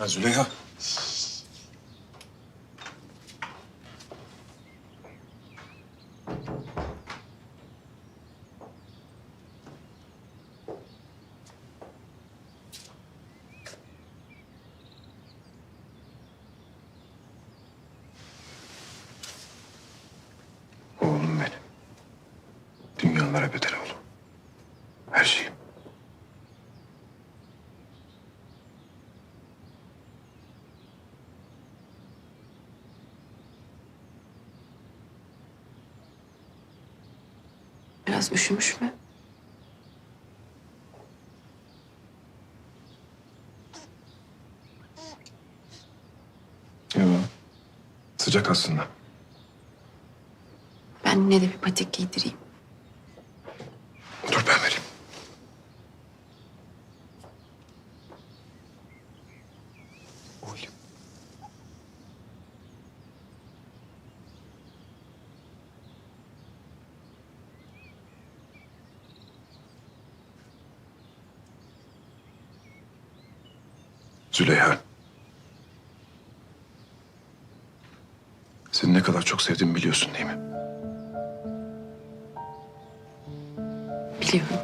Ha Züleyha. Oğlum benim. Dünyalara bedel oğlum. Her şeyim. Biraz üşümüş mü? Yok. Sıcak aslında. Ben yine de bir patik giydireyim. Dur ben vereyim. Oğlum. Züleyha. Seni ne kadar çok sevdiğimi biliyorsun değil mi? Biliyorum.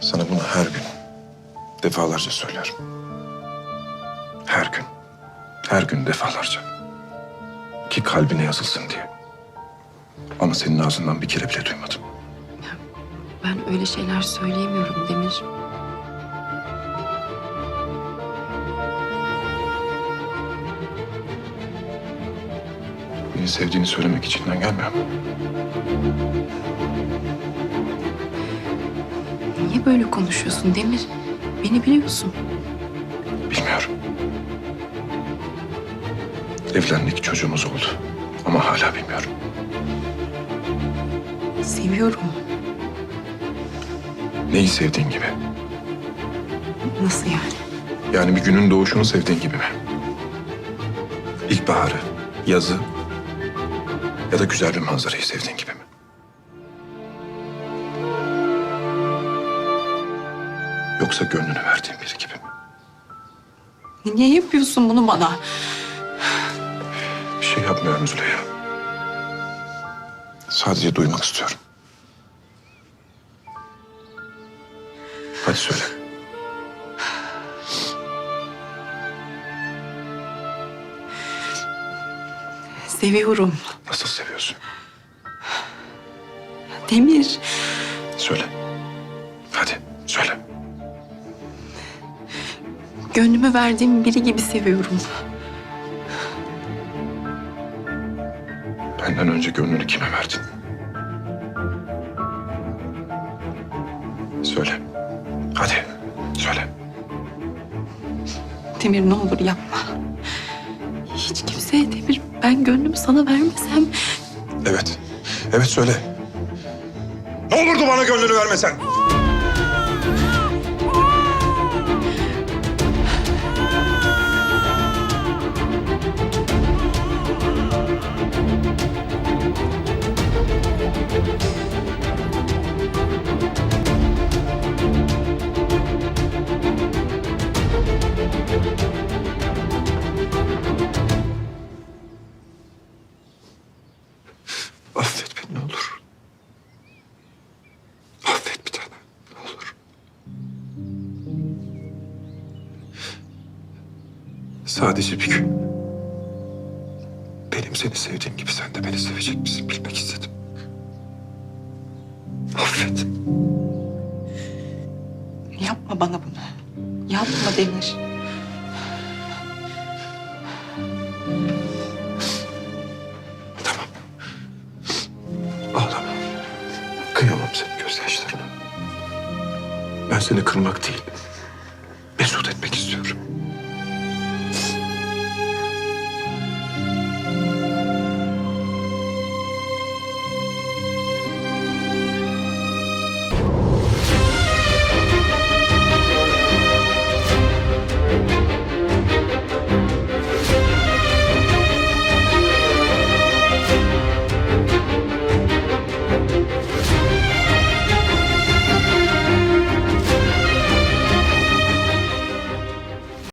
Sana bunu her gün defalarca söylerim. Her gün. Her gün defalarca. Ki kalbine yazılsın diye. Ama senin ağzından bir kere bile duymadım. Ben öyle şeyler söyleyemiyorum Demir. Beni sevdiğini söylemek içinden gelmiyor mu? Niye böyle konuşuyorsun Demir? Beni biliyorsun. Bilmiyorum. Evlendik, çocuğumuz oldu. Ama hala bilmiyorum. Seviyorum. Neyi sevdiğin gibi. Nasıl yani? Yani bir günün doğuşunu sevdiğin gibi mi? İlkbaharı, yazı ya da güzel bir manzarayı sevdiğin gibi mi? Yoksa gönlünü verdiğin biri gibi mi? Niye yapıyorsun bunu bana? Bir şey yapmıyorum Züleyha. Sadece duymak istiyorum. Hadi söyle. Seviyorum. Nasıl seviyorsun? Demir. Söyle. Hadi söyle. Gönlümü verdiğim biri gibi seviyorum. Benden önce gönlünü kime verdin? Söyle. Hadi söyle. Demir ne olur yapma. Hiç kimseye Demir ben gönlümü sana vermesem Evet. Evet söyle. Ne olurdu bana gönlünü vermesen? Sadece bir gün. Benim seni sevdiğim gibi sen de beni sevecek misin bilmek istedim. Affet. yapma bana bunu. Yapma Demir. Tamam. Ağlama. Kıyamam senin gözyaşlarına. Ben seni kırmak değil,